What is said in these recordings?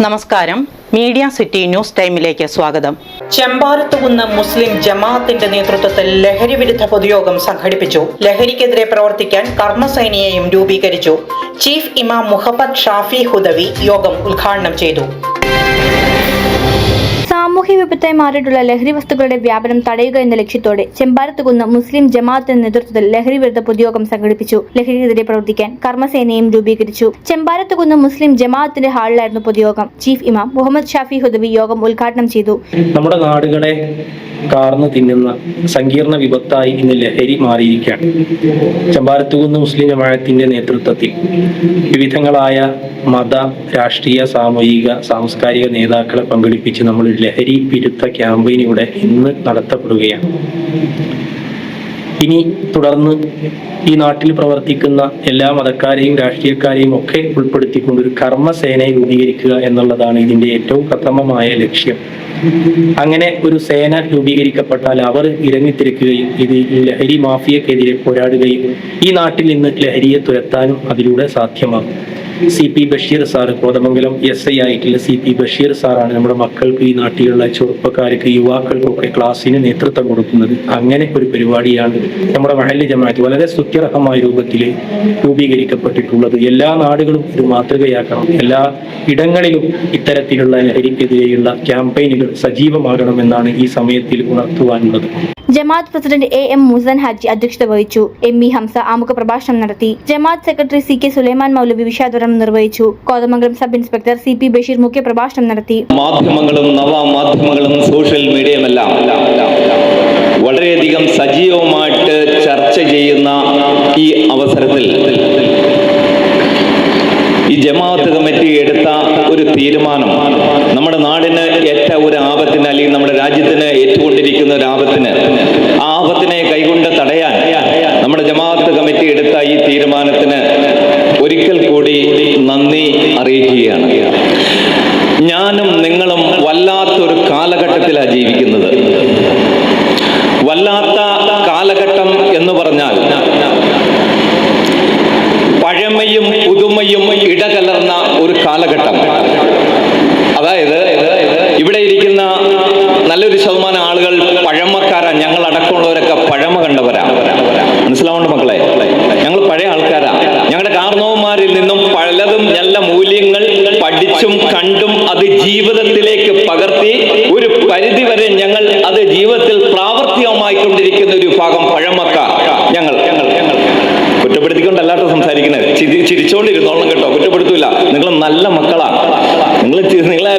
നമസ്കാരം. Media city news ടൈമിലേക്ക് സ്വാഗതം. ചെമ്പാരത്തുകുന്ന് മുസ്ലിം ജമാഅത്തിന്റെ നേതൃത്വത്തിൽ ലഹരി വിരുദ്ധ പൊതുയോഗം സംഘടിപ്പിച്ചു. ലഹരിക്കെതിരെ പ്രവർത്തിക്കാൻ കർമ്മസേനയെയും രൂപീകരിച്ചു. ചീഫ് ഇമാം മുഹമ്മദ് ഷാഫി ഹുദവി യോഗം ഉദ്ഘാടനം ചെയ്തു. സാമൂഹ്യ വിപത്തായി മാറിയിട്ടുള്ള ലഹരി വസ്തുക്കളുടെ വ്യാപനം തടയുക എന്ന ലക്ഷ്യത്തോടെ ചെമ്പാരത്തുകുന്ന് മുസ്ലിം ജമാഅത്തിന്റെ നേതൃത്വത്തിൽ ലഹരി വിരുദ്ധ പൊതുയോഗം സംഘടിപ്പിച്ചു. ലഹരിക്കെതിരെ പ്രവർത്തിക്കാൻ കർമ്മസേനയും രൂപീകരിച്ചു. ചെമ്പാരത്തുകുന്ന് മുസ്ലിം ജമാഅത്തിന്റെ ഹാളിലായിരുന്നു പൊതുയോഗം. ചീഫ് ഇമാം മുഹമ്മദ് ഷാഫി ഹുദബി യോഗം ഉദ്ഘാടനം ചെയ്തു. നമ്മുടെ നാടുകളെ കാർന്നു തിന്നുന്ന സങ്കീർണ വിപത്തായി ഇന്ന് ലഹരി മാറിയിരിക്കുകയാണ്. ചമ്പാരത്തുകുന്ന് മുസ്ലിം ജമാഅത്തിന്റെ നേതൃത്വത്തിൽ വിവിധങ്ങളായ മത രാഷ്ട്രീയ സാമൂഹിക സാംസ്കാരിക നേതാക്കളെ പങ്കെടുപ്പിച്ച് നമ്മൾ ലഹരി വിരുദ്ധ ക്യാമ്പയിൻ ഇവിടെ ഇന്ന് നടത്തപ്പെടുകയാണ്. ഇനി തുടർന്ന് ഈ നാട്ടിൽ പ്രവർത്തിക്കുന്ന എല്ലാ മതക്കാരെയും രാഷ്ട്രീയക്കാരെയും ഒക്കെ ഉൾപ്പെടുത്തിക്കൊണ്ട് ഒരു കർമ്മസേനയെ രൂപീകരിക്കുക എന്നുള്ളതാണ് ഇതിന്റെ ഏറ്റവും പ്രഥമമായ ലക്ഷ്യം. അങ്ങനെ ഒരു സേന രൂപീകരിക്കപ്പെട്ടാൽ അവർ ഇറങ്ങിത്തിരിക്കുകയും ഇത് ലഹരി മാഫിയക്കെതിരെ പോരാടുകയും ഈ നാട്ടിൽ നിന്ന് ലഹരിയെ തുരത്താനും അതിലൂടെ സാധ്യമാകും. C P Basheer sir Kothamangalam S I ആയിട്ടുള്ള സി പി ബഷീർ സാറാണ് നമ്മുടെ മക്കൾക്ക് ഈ നാട്ടിലുള്ള ചെറുപ്പക്കാർക്ക് യുവാക്കൾക്കൊക്കെ ക്ലാസ്സിന് നേതൃത്വം കൊടുക്കുന്നത്. അങ്ങനെ ഒരു പരിപാടിയാണ് നമ്മുടെ മഹല്ലി ജമാഅത്ത് വളരെ സുത്യർഹമായ രൂപത്തിൽ രൂപീകരിക്കപ്പെട്ടിട്ടുള്ളത്. എല്ലാ നാടുകളും ഇത് മാതൃകയാക്കണം. എല്ലാ ഇടങ്ങളിലും ഇത്തരത്തിലുള്ള ലഹരിക്കെതിരെയുള്ള ക്യാമ്പയിനുകൾ സജീവമാകണമെന്നാണ് ഈ സമയത്തിൽ ഉണർത്തുവാനുള്ളത്. Jamaat president A M Musan Haji അധ്യക്ഷത വഹിച്ചു. എം ഇ ഹംസ ആമുഖ പ്രഭാഷണം നടത്തി. Jamaat secretary C K Sulaiman Maulavi വിഷാദ്വരം നിർവഹിച്ചു. Kothamangalam sub inspector C P Basheer മുഖ്യ പ്രഭാഷണം നടത്തി. മാധ്യമങ്ങളും നവ മാധ്യമങ്ങളും സോഷ്യൽ മീഡിയയുമെല്ലാം വളരെയധികം സജീവമായിട്ട് ചർച്ച ചെയ്യുന്ന ഈ അവസരത്തിൽ ഈ ജമാഅത്ത് കമ്മിറ്റി എടുത്ത ഒരു തീരുമാനം നമ്മുടെ നാടിന് ഏറ്റ ഒരു ആപത്തിന് അല്ലെങ്കിൽ നമ്മുടെ രാജ്യത്തിന് ഏറ്റുകൊണ്ടിരിക്കുന്ന ഒരു ആപത്തിന് ആ ആപത്തിനെ കൈകൊണ്ട് തടയാൻ നമ്മുടെ ജമാഅത്ത് കമ്മിറ്റി എടുത്ത ഈ തീരുമാനത്തിന് ഒരിക്കൽ കൂടി നന്ദി അറിയിക്കുകയാണ്. ഞാനും നിങ്ങളും വല്ലാത്തൊരു കാലഘട്ടത്തിലാണ് ജീവിക്കുന്നത്. വല്ലാത്ത കാലഘട്ടം എന്ന് പറഞ്ഞാൽ പഴമയും പുതുമയും ഇടകലർന്ന ഒരു കാലഘട്ടം അതായത് ഇവിടെ ഇരിക്കുന്ന നല്ലൊരു ശതമാനം ആളുകൾ പഴമക്കാരാ. ഞങ്ങൾ അടക്കമുള്ളവരൊക്കെ പഴമ കണ്ടവരാ. മനസ്സിലാവുണ്ട് മക്കളെ? ഞങ്ങൾ പഴയ ആൾക്കാരാ. ഞങ്ങളുടെ കാർണവന്മാരിൽ നിന്നും പലതും നല്ല മൂല്യങ്ങൾ പഠിച്ചും കണ്ടും അത് ജീവിതത്തിലേക്ക് പകർത്തി ഒരു പരിധി വരെ ഞങ്ങൾ അത് ജീവിതത്തിൽ പ്രാവർത്തികമായിക്കൊണ്ടിരിക്കുന്ന ഒരു വിഭാഗം പഴമക്കാർ ഞങ്ങൾ. കുറ്റപ്പെടുത്തിക്കൊണ്ടല്ലാട്ടോ സംസാരിക്കുന്നത്. ചിരി ചിരിച്ചോണ്ടിരുന്നോളം കേട്ടോ. കുറ്റപ്പെടുത്തൂല. നിങ്ങൾ നല്ല മക്കളാണ് നിങ്ങൾ കുറ്റപ്പെടുത്താനൊന്നുമല്ല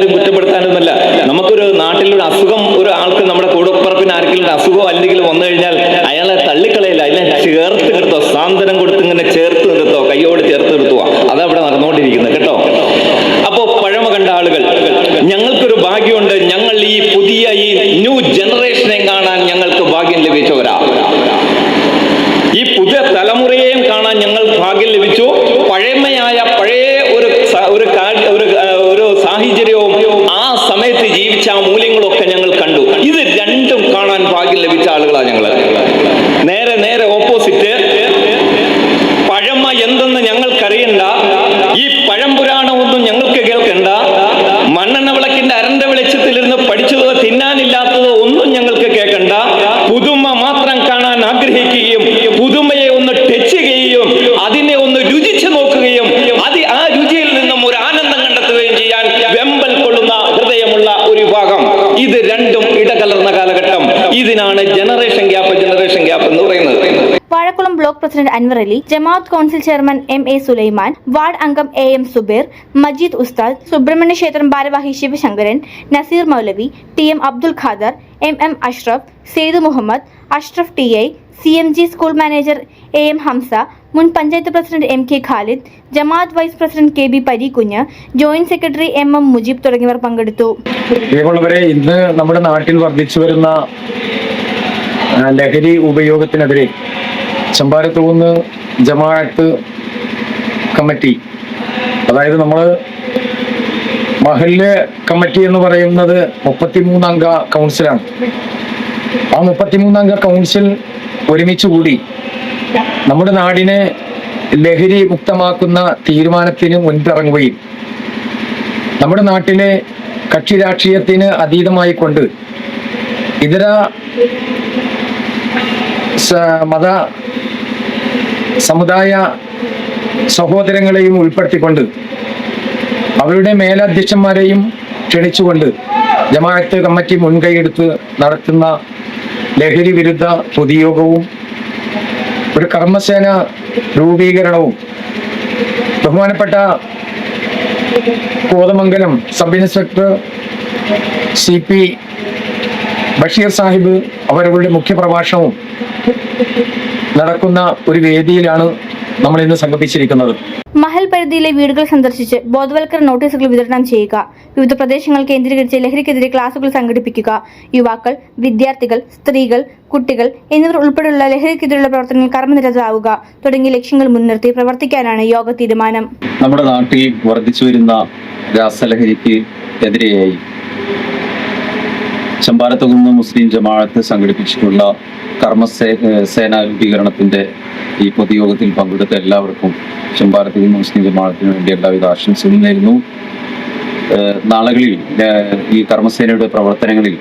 നമുക്കൊരു നാട്ടിലൊരു അസുഖം ഒരു ആൾക്ക് നമ്മുടെ കൂടപ്പറപ്പിന് ആർക്കെങ്കിലും ഒരു അസുഖം അല്ലെങ്കിൽ വന്നു കഴിഞ്ഞാൽ അയാളെ തള്ളിക്കളയില്ല. അതിനെ ചേർത്ത് നിർത്തോ സാന്ത്വനം കൊടുത്ത് ഇങ്ങനെ ചേർത്ത് നിർത്തോ കയ്യോട് ചേർത്ത് നിർത്തുക അതവിടെ നടന്നുകൊണ്ടിരിക്കുന്നത് കേട്ടോ. അപ്പോ പഴമ കണ്ട ആളുകൾ ഞങ്ങൾക്കൊരു ഭാഗ്യമുണ്ട്. ഞങ്ങൾ ഈ ന്യൂ ജനറേഷനെ കാണാൻ ഞങ്ങൾക്ക് ഭാഗ്യം ലഭിച്ചവരാ ഈ പുതിയ തലമുറയെയും കാണാൻ ഞങ്ങൾ ഭാഗ്യം ലഭിച്ചു പഴമയായ പഴയ ഒരു സ- ഒരു കാ- ഒരു ആ, ഒരു സാഹചര്യവും ആ സമയത്ത് ജീവിച്ച ആ മൂല്യങ്ങളൊക്കെ ഞങ്ങൾ കണ്ടു ഇത് രണ്ടും കാണാൻ ഭാഗ്യം ലഭിച്ച ആളുകളാണ് ഞങ്ങൾ നേരെ നേരെ ഓപ്പോസിറ്റ് പഴമ എന്തെന്ന് ഞങ്ങൾക്കറിയണ്ട ഈ പഴംപുരാണമൊന്നും ഞങ്ങൾക്ക് കേൾക്കണ്ട. മണ്ണെണ്ണ വിളക്കിന്റെ അരണ്ട വെളിച്ചത്തിലിരുന്ന് പഠിച്ചതോ തിന്നാനില്ലാത്തതോ ഒന്നും ഞങ്ങൾക്ക് കേൾക്കണ്ട. പുതുമ മാത്രം കാണാൻ ആഗ്രഹിക്കുകയും പുതുമയെ ഒന്ന് ടച്ച് ചെയ്യുകയും അതിനെ ഒന്ന് രുചിച്ചു നോക്കുകയും അത് ആ രുചിയിൽ നിന്നും ഒരു ആനന്ദം കണ്ടെത്തുകയും ചെയ്യാൻ വെമ്പൽ കൊള്ളുന്ന ഹൃദയമുള്ള ഒരു വിഭാഗം. ഇത് രണ്ടും ഇടകലർന്ന കാലഘട്ടം. ഇതിനാണ് generation gap generation gap Vazhakulam block president Anwar Ali Jamaat council chairman M A Sulaiman ward അംഗം എ എം സുബേർ മജീദ് ഉസ്താദ് സുബ്രഹ്മണ്യ ക്ഷേത്രം ഭാരവാഹി Sivasankaran Naseer Maulavi T M Abdul Khader M M Ashraf Syed Muhammad Ashraf T I C M G school manager A M Hamsa മുൻ panchayat president M K Khalid Jamaat vice president K B Pareekunju joint secretary M M Mujeeb തുടങ്ങിയവർ പങ്കെടുത്തു. നമ്മുടെ നാട്ടിൽ വർദ്ധിച്ചു വരുന്ന ലഹരി ഉപയോഗത്തിനെതിരെ ചമ്പാരത്തുകുന്ന് ജമാഅത്ത് committee അതായത് നമ്മൾ മഹല്ല് കമ്മിറ്റി എന്ന് പറയുന്നത് മുപ്പത്തിമൂന്നംഗ കൗൺസിലാണ്. ആ മുപ്പത്തിമൂന്നംഗ കൗൺസിൽ ഒരുമിച്ച് കൂടി നമ്മുടെ നാടിനെ ലഹരി മുക്തമാക്കുന്ന തീരുമാനത്തിന് മുൻപിറങ്ങുകയും നമ്മുടെ നാട്ടിലെ കക്ഷി രാഷ്ട്രീയത്തിന് അതീതമായിക്കൊണ്ട് ഇതര മത സമുദായ സഹോദരങ്ങളെയും ഉൾപ്പെടുത്തിക്കൊണ്ട് അവരുടെ മേലധ്യക്ഷന്മാരെയും ക്ഷണിച്ചുകൊണ്ട് ജമാഅത്ത് കമ്മിറ്റി മുൻകൈയെടുത്ത് നടത്തുന്ന ലഹരി വിരുദ്ധ പൊതുയോഗവും ഒരു കർമ്മസേന രൂപീകരണവും ബഹുമാനപ്പെട്ട Kothamangalam sub inspector C P Basheer Sahib അവരുടെ മുഖ്യപ്രഭാഷണവും നടക്കുന്ന ഒരു വേദിയിലാണ് നമ്മൾ ഇന്ന് സംഘടിപ്പിച്ചിരിക്കുന്നത്. മഹൽ പരിധിയിലെ വീടുകൾ സന്ദർശിച്ച് ബോധവൽക്കരണ നോട്ടീസുകൾ വിതരണം ചെയ്യുക വിവിധ പ്രദേശങ്ങൾ കേന്ദ്രീകരിച്ച് ലഹരിക്കെതിരെ ക്ലാസുകൾ സംഘടിപ്പിക്കുക യുവാക്കൾ വിദ്യാർത്ഥികൾ സ്ത്രീകൾ കുട്ടികൾ എന്നിവർ ഉൾപ്പെടെയുള്ള ലഹരിക്കെതിരെയുള്ള പ്രവർത്തനങ്ങൾ കർമ്മനിരതരാവുക തുടങ്ങിയ ലക്ഷ്യങ്ങൾ മുൻനിർത്തി പ്രവർത്തിക്കാനാണ് യോഗ തീരുമാനം. നമ്മുടെ നാട്ടിൽ വർദ്ധിച്ചു വരുന്ന രാസലഹരിക്ക് എതിരെയായി ചമ്പാരത്തുകുന്ന് മുസ്ലിം ജമാഅത്ത് സംഘടിപ്പിച്ചിട്ടുള്ള കർമ്മസേ സേനാ രൂപീകരണത്തിന്റെ ഈ പൊതുയോഗത്തിൽ പങ്കെടുത്ത എല്ലാവർക്കും ചമ്പാരത്തുകുന്ന് മുസ്ലിം ജമാഅത്തിന് വേണ്ടി എല്ലാവിധ ആശംസകളും നേരുന്നു. നാളുകളിൽ ഈ കർമ്മസേനയുടെ പ്രവർത്തനങ്ങളിൽ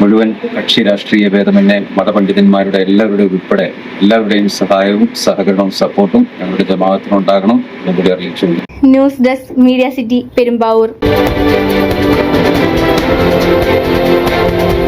മുഴുവൻ കക്ഷി രാഷ്ട്രീയ ഭേദമന്യേ മതപണ്ഡിതന്മാരുടെ എല്ലാവരുടെയും ഉൾപ്പെടെ എല്ലാവരുടെയും സഹായവും സഹകരണവും സപ്പോർട്ടും ഞങ്ങളുടെ ജമാഅത്തിനുണ്ടാകണം എന്നുകൂടി അറിയിച്ചു news desk media city Perumbavoor.